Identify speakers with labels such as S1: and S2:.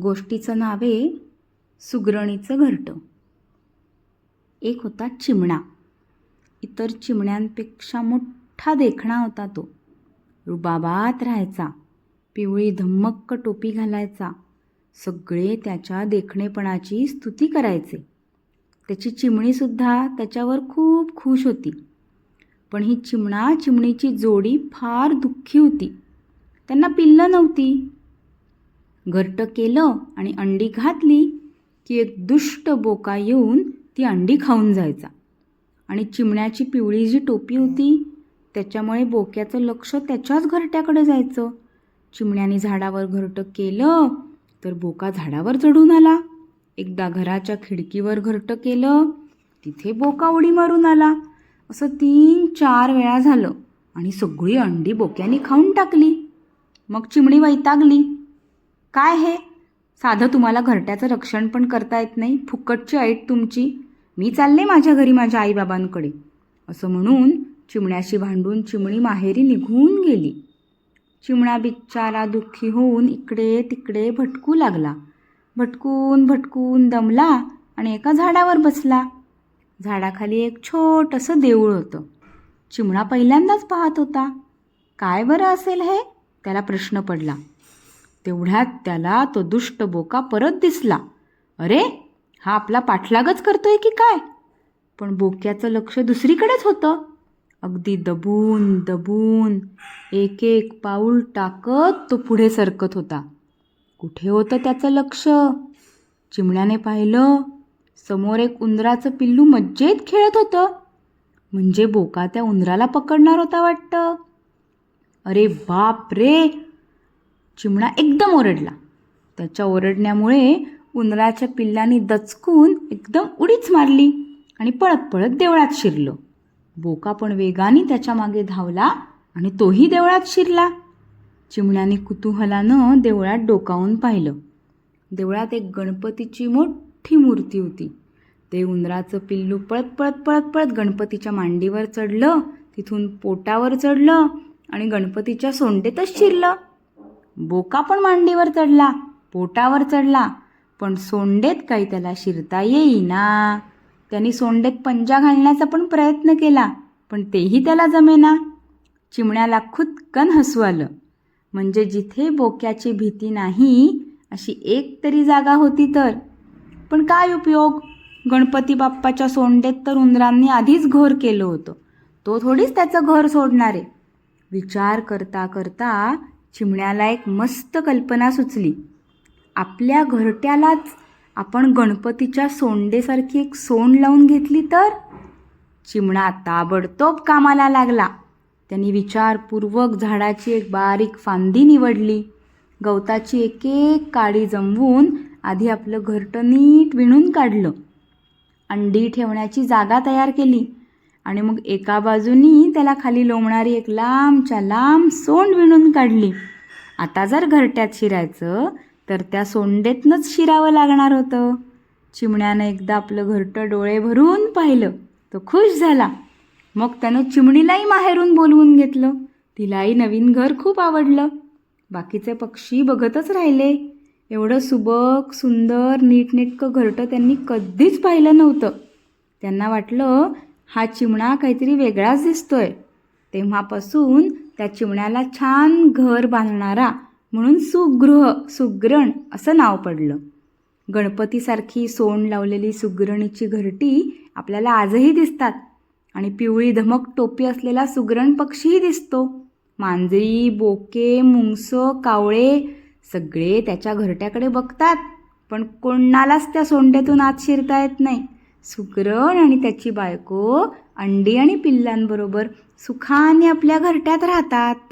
S1: गोष्टीचं नाव आहे सुगरणीचं घरटं. एक होता चिमणा. इतर चिमण्यांपेक्षा मोठा देखणा होता तो. रुबाबात राहायचा. पिवळी धम्मक्क टोपी घालायचा. सगळे त्याच्या देखणेपणाची स्तुती करायचे. त्याची चिमणीसुद्धा त्याच्यावर खूप खुश होती. पण ही चिमणा चिमणीची जोडी फार दुःखी होती. त्यांना पिल्लं नव्हती. घरटं केलं आणि अंडी घातली की एक दुष्ट बोका येऊन ती अंडी खाऊन जायचा. आणि चिमण्याची पिवळी जी टोपी होती त्याच्यामुळे बोक्याचं लक्ष त्याच्याच घरट्याकडे जायचं. चिमण्याने झाडावर घरटं केलं तर बोका झाडावर चढून आला. एकदा घराच्या खिडकीवर घरटं केलं तिथे बोका उडी मारून आला. असं तीन चार वेळा झालं आणि सगळी अंडी बोक्याने खाऊन टाकली. मग चिमणी वैतागली. काय हे? साधं तुम्हाला घरट्याचं रक्षण पण करता येत नाही फुकटची ऐट तुमची. मी चालले माझ्या घरी माझ्या आईबाबांकडे. असं म्हणून चिमण्याशी भांडून चिमणी माहेरी निघून गेली. चिमणा बिचारा दुःखी होऊन इकडे तिकडे भटकू लागला. भटकून भटकून दमला आणि एका झाडावर बसला. झाडाखाली एक छोटंसं देऊळ होतं. चिमणा पहिल्यांदाच पाहत होता. काय बरं असेल हे? त्याला प्रश्न पडला. तेवढ्यात त्याला तो दुष्ट बोका परत दिसला. अरे हा आपला पाठलागच करतोय की काय? पण बोक्याचं लक्ष दुसरीकडेच होतं. अगदी दबून दबून एक एक पाऊल टाकत तो पुढे सरकत होता. कुठे होतं त्याचं लक्ष? चिमण्याने पाहिलं. समोर एक उंदराचं पिल्लू मज्जेत खेळत होतं. म्हणजे बोका त्या उंदराला पकडणार होता वाटतं. अरे बाप रे चिमणा एकदम ओरडला. त्याच्या ओरडण्यामुळे उंदराच्या पिल्लांनी दचकून एकदम उडीच मारली आणि पळत पळत देवळात शिरलं. बोका पण वेगाने त्याच्यामागे धावला आणि तोही देवळात शिरला. चिमण्याने कुतूहलानं देवळात डोकावून पाहिलं. देवळात एक गणपतीची मोठी मूर्ती होती. ते उंदराचं पिल्लू पळत पळत पळत पळत गणपतीच्या मांडीवर चढलं तिथून पोटावर चढलं आणि गणपतीच्या सोंडेतच शिरलं. बोका पण मांडीवर चढला पोटावर चढला पण सोंडेत काही त्याला शिरता येईना. त्यांनी सोंडेत पंजा घालण्याचा पण प्रयत्न केला पण तेही त्याला जमेना. चिमण्याला खुदकन हसू आलं. म्हणजे जिथे बोक्याची भीती नाही अशी एक तरी जागा होती तर. पण काय उपयोग? गणपती बाप्पाच्या सोंडेत तर उंदरांनी आधीच घर केलं होतं. तो थोडीच त्याचं घर सोडणार. आहे विचार करता करता चिमण्याला एक मस्त कल्पना सुचली. आपल्या घरट्यालाच आपण गणपतीच्या सोंडेसारखी एक सोंड लावून घेतली तर? चिमणा ताबडतोब कामाला लागला. त्यांनी विचारपूर्वक झाडाची एक बारीक फांदी निवडली. गवताची एक एक काडी जमवून आधी आपलं घरटं नीट विणून काढलं. अंडी ठेवण्याची जागा तयार केली. आणि मग एका बाजूनी त्याला खाली लोंबणारी एक लांबच्या लांब सोंड विणून काढली. आता जर घरट्यात शिरायचं तर त्या सोंडेतनंच शिरावं लागणार होतं. चिमण्यानं एकदा आपलं घरटं डोळे भरून पाहिलं तो खुश झाला. मग त्यानं चिमणीलाही माहेरून बोलवून घेतलं. तिलाही नवीन घर खूप आवडलं. बाकीचे पक्षी बघतच राहिले. एवढं सुबक सुंदर नीटनेटकं घरटं त्यांनी कधीच पाहिलं नव्हतं. त्यांना वाटलं हा चिमणा काहीतरी वेगळाच दिसतोय. तेव्हापासून त्या चिमण्याला छान घर बांधणारा म्हणून सुगृह सुग्रण असं नाव पडलं. गणपतीसारखी सोंड लावलेली सुगरणीची घरटी आपल्याला आजही दिसतात आणि पिवळी धमक टोपी असलेला सुगरण पक्षीही दिसतो. मांजरी बोके मुंगसं कावळे सगळे त्याच्या घरट्याकडे बघतात पण कोणालाच त्या सोंड्यातून आत शिरता येत नाही. सुगरण आणि त्याची बायको अंडी आणि पिल्लांबरोबर सुखाने आपल्या घरट्यात राहतात.